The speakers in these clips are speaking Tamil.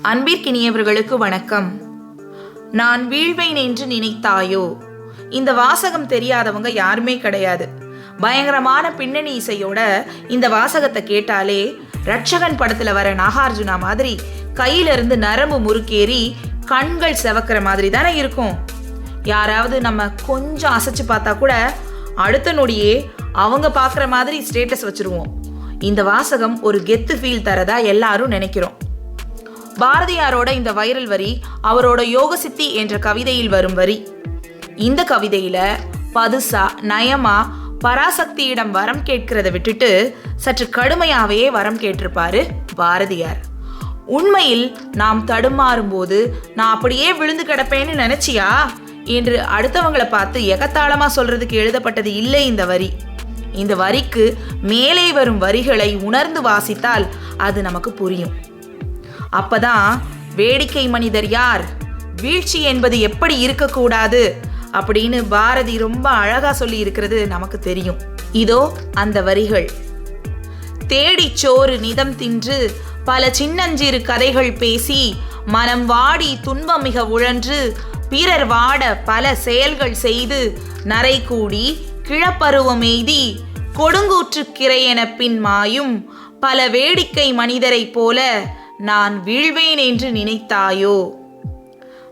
அன்பிற்கினியவர்களுக்கு வணக்கம். நான் வீழ்வேன் என்று நினைத்தாயோ? இந்த வாசகம் தெரியாதவங்க யாருமே கிடையாது. பயங்கரமான பின்னணி இசையோட இந்த வாசகத்தை கேட்டாலே ரட்சகன் படத்துல வர நாகார்ஜுனா மாதிரி கையில இருந்து நரம்பு முறுக்கேறி கண்கள் செவக்கிற மாதிரி தானே இருக்கும். யாராவது நம்ம கொஞ்சம் அசைச்சு பார்த்தா கூட அடுத்த நொடியே அவங்க பார்க்குற மாதிரி ஸ்டேட்டஸ் வச்சிருவோம். இந்த வாசகம் ஒரு கெத்து ஃபீல் தரதா எல்லாரும் நினைக்கிறோம். பாரதியாரோட இந்த வைரல் வரி அவரோட யோக சித்தி என்ற கவிதையில் வரும் வரி. இந்த கவிதையில பதுசா நயமா பராசக்தியிடம் வரம் கேட்கிறத விட்டுட்டு சற்று கடுமையாவே வரம் கேட்டிருப்பாரு பாரதியார். உண்மையில் நாம் தடுமாறும் போது நான் அப்படியே விழுந்து கிடப்பேன்னு நினைச்சியா? என்று அடுத்தவங்களை பார்த்து எகத்தாளமா சொல்றதுக்கு எழுதப்பட்டது இல்லை இந்த வரி. இந்த வரிக்கு மேலே வரும் வரிகளை உணர்ந்து வாசித்தால் அது நமக்கு புரியும். அப்பதான் வேடிக்கை மனிதர் யார்? வீழ்ச்சி என்பது எப்படி இருக்கக்கூடாது? அப்படின்னு பாரதி ரொம்ப அழகா சொல்லி இருக்கிறது நமக்கு தெரியும். இதோ அந்த வரிகள். தேடிச் சோறு நிதம் தின்று பல சின்னஞ்சிறு கதைகள் பேசி மனம் வாடி துன்பம் மிக உழன்று பிறர் வாட பல செயல்கள் செய்து நரை கூடி கிழப்பருவம் எய்தி கொடுங்கூற்று கிரையென பின் மாயும் பல வேடிக்கை மனிதரைப் போல நான் வீழ்வேன் என்று நினைத்தாயோ?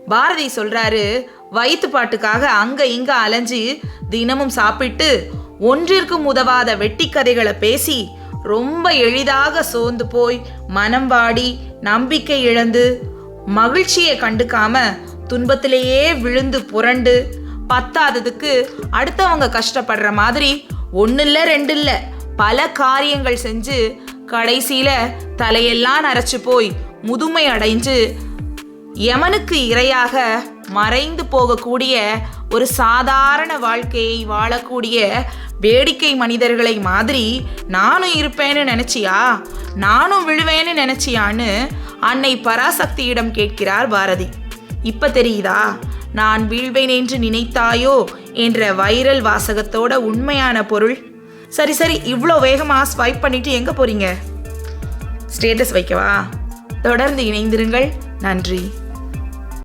பாரதி சொல்றாரு வயிற்று பாட்டுக்காக அங்க இங்க அலைஞ்சு தினமும் சாப்பிட்டு ஒன்றிற்கும் உதவாத வெட்டி கதைகளை பேசி ரொம்ப எளிதாக சோர்ந்து போய் மனம் வாடி நம்பிக்கை இழந்து மகிழ்ச்சியை கண்டுக்காம துன்பத்திலேயே விழுந்து புரண்டு பத்தாததுக்கு அடுத்தவங்க கஷ்டப்படுற மாதிரி ஒன்று இல்லை ரெண்டு இல்லை பல காரியங்கள் செஞ்சு கடைசியில தலையெல்லாம் நரைச்சு போய் முதுமை அடைஞ்சு யமனுக்கு இரையாக மறைந்து போகக்கூடிய ஒரு சாதாரண வாழ்க்கையை வாழக்கூடிய வேடிக்கை மனிதர்களை மாதிரி நானும் இருப்பேன்னு நினைச்சியா? நானும் விழுவேன்னு நினைச்சியான்னு அன்னை பராசக்தியிடம் கேட்கிறார் பாரதி. இப்ப தெரியுதா? நான் வீழ்வேன் என்று நினைத்தாயோ? என்ற வைரல் வாசகத்தோட உண்மையான பொருள் சரி சரி இவ்வளோ வேகமாக ஸ்வைப் பண்ணிட்டு எங்கே போறீங்க? ஸ்டேட்டஸ் வைக்கவா? தொடர்ந்து இணைந்திருங்கள். நன்றி.